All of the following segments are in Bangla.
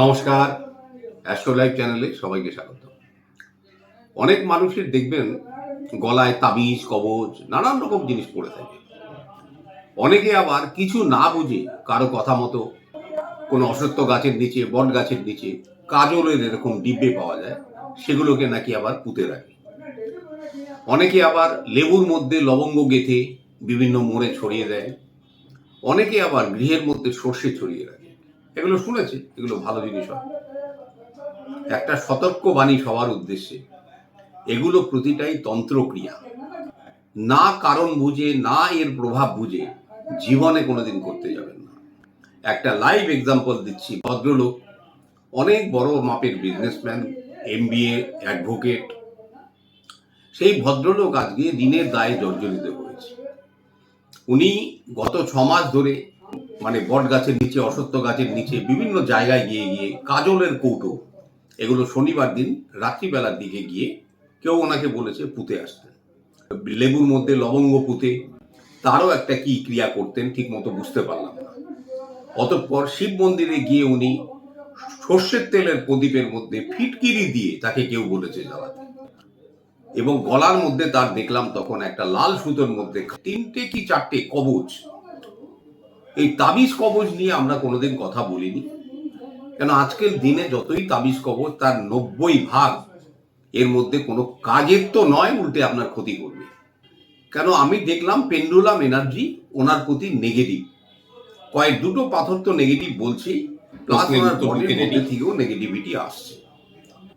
নমস্কার অ্যাস্ট্রো লাইভ চ্যানেলে সবাইকে স্বাগত। অনেক মানুষের দেখবেন গলায় তাবিজ, কবজ, নানান রকম জিনিস পড়ে থাকে। অনেকে আবার কিছু না বুঝে কারও কথা মতো কোনো অসত্য গাছের নিচে, বট গাছের নিচে, কাজলের এরকম ডিব্বে পাওয়া যায়, সেগুলোকে নাকি আবার পুঁতে রাখে। অনেকে আবার লেবুর মধ্যে লবঙ্গ গেঁথে বিভিন্ন মোড়ে ছড়িয়ে দেয়। অনেকে আবার গৃহের মধ্যে সর্ষে ছড়িয়ে রাখে। এগুলো শুনেছে, এগুলো ভালো জিনিস হয়। একটা সতর্ক বাণী সবার উদ্দেশ্যে, এগুলো প্রতিটাই তন্ত্রক্রিয়া। না কারণ বুঝে, না এর প্রভাব বুঝে, জীবনে কোনোদিন করতে যাবেন না। একটা লাইভ এক্সাম্পল দিচ্ছি, ভদ্রলোক, অনেক বড় মাপের বিজনেসম্যান এম বি অ্যাডভোকেট সেই ভদ্রলোক আজকে ঋণের দায়ে জর্জরিত হয়েছে। উনি গত ছ মাস ধরে মানে বট গাছের নিচে অসত্য গাছের নিচে, বিভিন্ন জায়গায় গিয়ে গিয়ে কাজলের কৌটো, এগুলো শনিবার দিন রাত্রিবেলার দিকে গিয়ে কেউ ওনাকে বলেছে পুঁতে আসতেন লেবুর মধ্যে লবঙ্গ পুঁতে তারও একটা কি ক্রিয়া করতেন ঠিক মতো বুঝতে পারলাম না। অতঃপর শিব মন্দিরে গিয়ে উনি সর্ষের তেলের প্রদীপের মধ্যে ফিটকিরি দিয়ে তাকে কেউ বলেছে জ্বালাতে। এবং গলার মধ্যে তার দেখলাম তখন একটা লাল সুতোর মধ্যে তিনটে কি চারটে কবচ এই তাবিজ কবজ নিয়ে আমরা কোনোদিন কথা বলিনি। কেন আজকের দিনে যতই তাবিজ কবজ তার নব্বই ভাগ এর মধ্যে কোনো কাজের তো নয় উল্টে আপনার ক্ষতি করবে। কেন আমি দেখলাম পেন্ডুলাম এনার্জি ওনার প্রতি নেগেটিভ। কয়েক দুটো পাথর তো নেগেটিভ বলছেই প্লাস ওনার বডির মধ্যে থেকেও নেগেটিভিটি আসছে।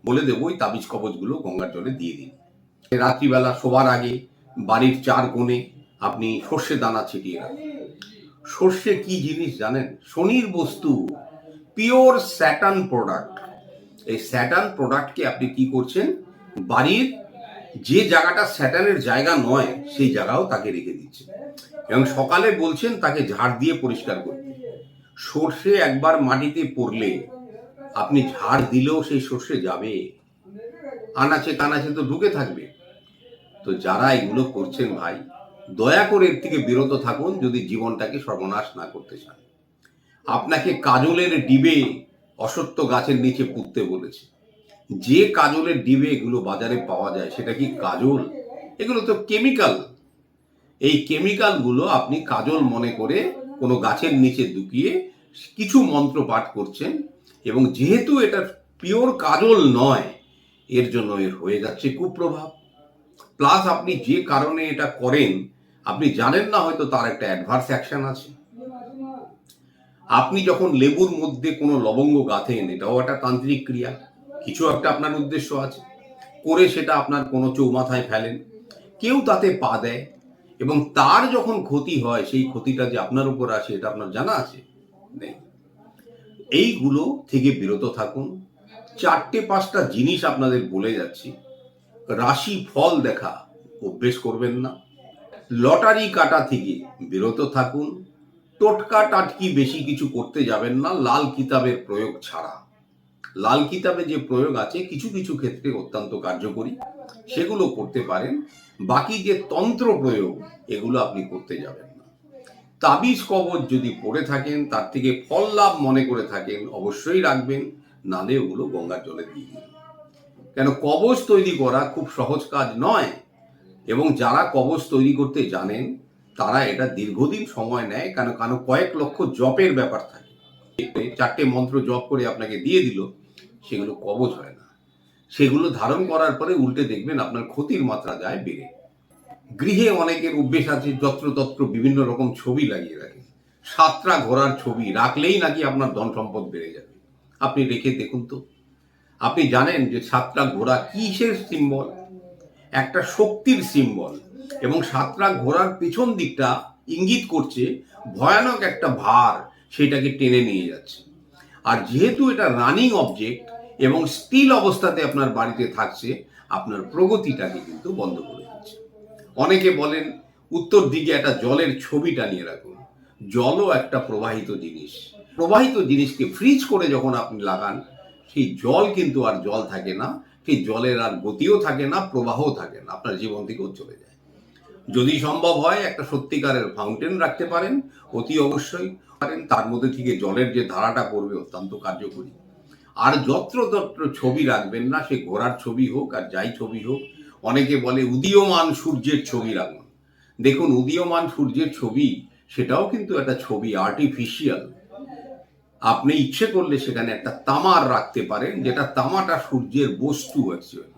বলে দেবো ওই তাবিজ কবজগুলো গঙ্গার জলে দিয়ে দিন। রাত্রিবেলা শোবার আগে বাড়ির চার কোণে আপনি সর্ষে দানা ছিটিয়ে রাখুন। সর্ষে কি জিনিস জানেন? শনির বস্তু পিওর স্যাটার্ন প্রোডাক্ট এই স্যাটার্ন প্রোডাক্টকে আপনি কি করছেন? বাড়ির যে জায়গাটা স্যাটার্নের জায়গা নয়, সেই জায়গাও তাকে রেখে দিচ্ছেন। এবং সকালে বলছেন তাকে ঝাড় দিয়ে পরিষ্কার করতে। সর্ষে একবার মাটিতে পড়লে আপনি ঝাড় দিলেও সেই সর্ষে যাবে। আনাচে কানাচে তো ঢুকে থাকবে। তো যারা এগুলো করছেন ভাই দয়া করে এর থেকে বিরত থাকুন যদি জীবনটাকে সর্বনাশ না করতে চান। আপনাকে কাজলের ডিবে অসত্য গাছের নিচে পুঁততে বলেছে। যে কাজলের ডিবে এগুলো বাজারে পাওয়া যায়, সেটা কি কাজল? এগুলো তো কেমিক্যাল। এই কেমিক্যালগুলো আপনি কাজল মনে করে কোনো গাছের নিচে ঢুকিয়ে কিছু মন্ত্র পাঠ করছেন এবং যেহেতু এটা পিওর কাজল নয়, এর জন্য এর হয়ে যাচ্ছে কুপ্রভাব। প্লাস আপনি যে কারণে এটা করেন আপনি জানেন না হয়তো তার একটা অ্যাডভার্স অ্যাকশন আছে। আপনি যখন লেবুর মধ্যে কোনো লবঙ্গ গাঁথেন, এটাও একটা তান্ত্রিক ক্রিয়া। কিছু একটা আপনার উদ্দেশ্য আছে। করে সেটা আপনার কোনো চৌমাথায় ফেলেন। কেউ তাতে পা দেয় এবং তার যখন ক্ষতি হয়, সেই ক্ষতিটা যে আপনার উপর আসে, এটা আপনার জানা আছে? নেই। এইগুলো থেকে বিরত থাকুন। চারটে পাঁচটা জিনিস আপনাদের বলে যাচ্ছি। রাশি ফল দেখা অভ্যেস করবেন না। লটারি কাটা থেকে বিরত থাকুন। টোটকা টাটকি বেশি কিছু করতে যাবেন না, লাল কিতাবের প্রয়োগ ছাড়া। লাল কিতাবে যে প্রয়োগ আছে, কিছু কিছু ক্ষেত্রে অত্যন্ত কার্যকরী। সেগুলো করতে পারেন। বাকি যে তন্ত্র প্রয়োগ, এগুলো আপনি করতে যাবেন না। তাবিজ কবচ যদি পড়ে থাকেন, তার থেকে ফল লাভ মনে করে থাকেন, অবশ্যই রাখবেন। নালে ওগুলো গঙ্গার জলে দিয়ে কেন, কবচ তৈরি করা খুব সহজ কাজ নয়। এবং যারা কবচ তৈরি করতে জানেন, তারা এটা দীর্ঘদিন সময় নেয়, কেন কেন কয়েক লক্ষ জপের ব্যাপার থাকে। চারটে মন্ত্র জপ করে আপনাকে দিয়ে দিল, সেগুলো কবচ হয় না। সেগুলো ধারণ করার পরে উল্টে দেখবেন আপনার ক্ষতির মাত্রা যায় বেড়ে। গৃহে অনেকের অভ্যেস আছে, যত্রতত্র বিভিন্ন রকম ছবি লাগিয়ে রাখে। সাতটা ঘোড়ার ছবি রাখলেই নাকি আপনার ধন সম্পদ বেড়ে যাবে। আপনি রেখে দেখুন তো। আপনি জানেন যে সাতটা ঘোড়া কিসের সিম্বল একটা শক্তির সিম্বল এবং সাতটা ঘোড়ার পেছন দিকটা ইঙ্গিত করছে ভয়ানক একটা ভার সেটাকে টেনে নিয়ে যাচ্ছে। আর যেহেতু এটা রানিং অবজেক্ট এবং স্টিল অবস্থাতে আপনার বাড়িতে থাকছে, আপনার প্রগতিটাকে কিন্তু বন্ধ করে দিচ্ছে। অনেকে বলেন, উত্তর দিকে একটা জলের ছবি টানিয়ে রাখুন। জলও একটা প্রবাহিত জিনিস। প্রবাহিত জিনিসকে ফ্রিজ করে যখন আপনি লাগান, সেই জল কিন্তু আর জল থাকে না সেই জলের আর গতিও থাকে না, প্রবাহও থাকে না, আপনার জীবন থেকেও চলে যায়। যদি সম্ভব হয় একটা সত্যিকারের ফাউন্টেন রাখতে পারেন, অতি অবশ্যই পারেন, তার মধ্যে থেকে জলের যে ধারাটা পড়বে অত্যন্ত কার্যকরী। আর যত্রতত্র ছবি রাখবেন না, সে ঘোড়ার ছবি হোক আর যাই ছবি হোক, অনেকে বলে উদীয়মান সূর্যের ছবি রাখুন। দেখুন, উদীয়মান সূর্যের ছবি, সেটাও কিন্তু একটা ছবি আর্টিফিশিয়াল আপনি ইচ্ছে করলে সেখানে একটা তামার রাখতে পারেন, যেটা তামাটা সূর্যের বস্তু অ্যাকচুয়ালি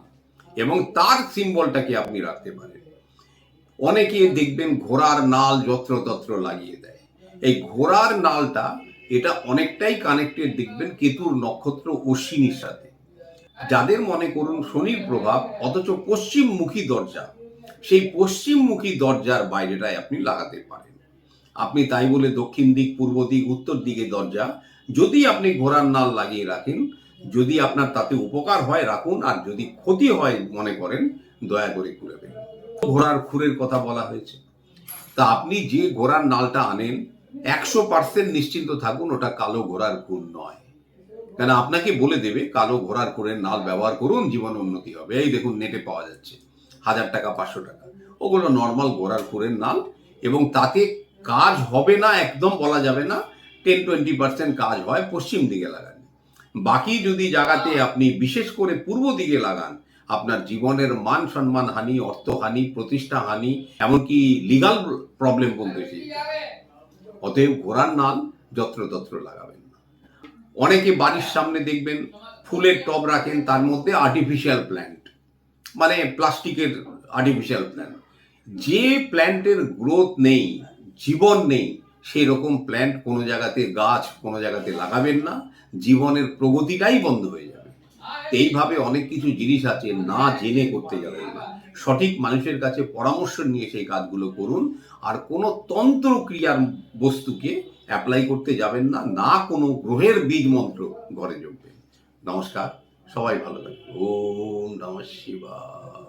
এবং তার সিম্বলটাকে আপনি রাখতে পারেন? অনেকে দেখবেন ঘোড়ার নাল যত্রতত্র লাগিয়ে দেয়। এই ঘোড়ার নালটা, এটা অনেকটাই কানেক্টেড দেখবেন কেতুর নক্ষত্র অশ্বিনীর সাথে। যাদের মনে করুন শনির প্রভাব, অথচ পশ্চিমমুখী দরজা, সেই পশ্চিমমুখী দরজার বাইরেটায় আপনি লাগাতে পারেন। আপনি তাই বলে দক্ষিণ দিক, পূর্ব দিক, উত্তর দিকে দরজা যদি আপনি ঘোড়ার নাল লাগিয়ে রাখেন, যদি আপনার তাতে উপকার হয়, রাখুন, আর যদি ক্ষতি হয় মনে করেন, দয়া করে খুলে ফেলুন ঘোড়ার খুরের কথা বলা হয়েছে। তা আপনি যে ঘোড়ার নালটা আনেন, একশো পার্সেন্ট নিশ্চিন্ত থাকুন, ওটা কালো ঘোড়ার খুর নয়। কেন, আপনাকে বলে দেবে, কালো ঘোড়ার খুরের নাল ব্যবহার করুন, জীবন উন্নতি হবে। এই দেখুন নেটে পাওয়া যাচ্ছে। হাজার টাকা, পাঁচশো টাকা। ওগুলো নর্মাল ঘোড়ার খুরের নাল এবং তাতে কাজ হবে না, একদম বলা যাবে না। টেন টোয়েন্টি পার্সেন্ট কাজ হয়, পশ্চিম দিকে লাগান। বাকি যদি জায়গাতে আপনি বিশেষ করে পূর্ব দিকে লাগান, আপনার জীবনের মান সম্মান হানি অর্থহানি প্রতিষ্ঠা হানি, এমনকি লিগাল প্রবলেম পারে। অতএব ঘোড়ার নাল যত্রতত্র লাগাবেন। না অনেকে বাড়ির সামনে দেখবেন, ফুলের টব রাখেন, তার মধ্যে আর্টিফিশিয়াল প্ল্যান্ট মানে প্লাস্টিকের আর্টিফিশিয়াল প্ল্যান্ট যে প্ল্যান্টের গ্রোথ নেই জীবন নেই সেই রকম প্ল্যান্ট কোনো জায়গাতে, গাছ কোনো জায়গাতে লাগাবেন না, জীবনের প্রগতিটাই বন্ধ হয়ে যাবে। এইভাবে অনেক কিছু জিনিস আছে না জেনে করতে যাবেন না সঠিক মানুষের কাছে পরামর্শ নিয়ে সেই কাজগুলো করুন, আর কোনো তন্ত্র ক্রিয়ার বস্তুকে অ্যাপ্লাই করতে যাবেন না না কোনো গ্রহের বীজ মন্ত্র ঘরে যোগবেন নমস্কার, সবাই ভালো থাকবে ওম নমঃ শিবায়।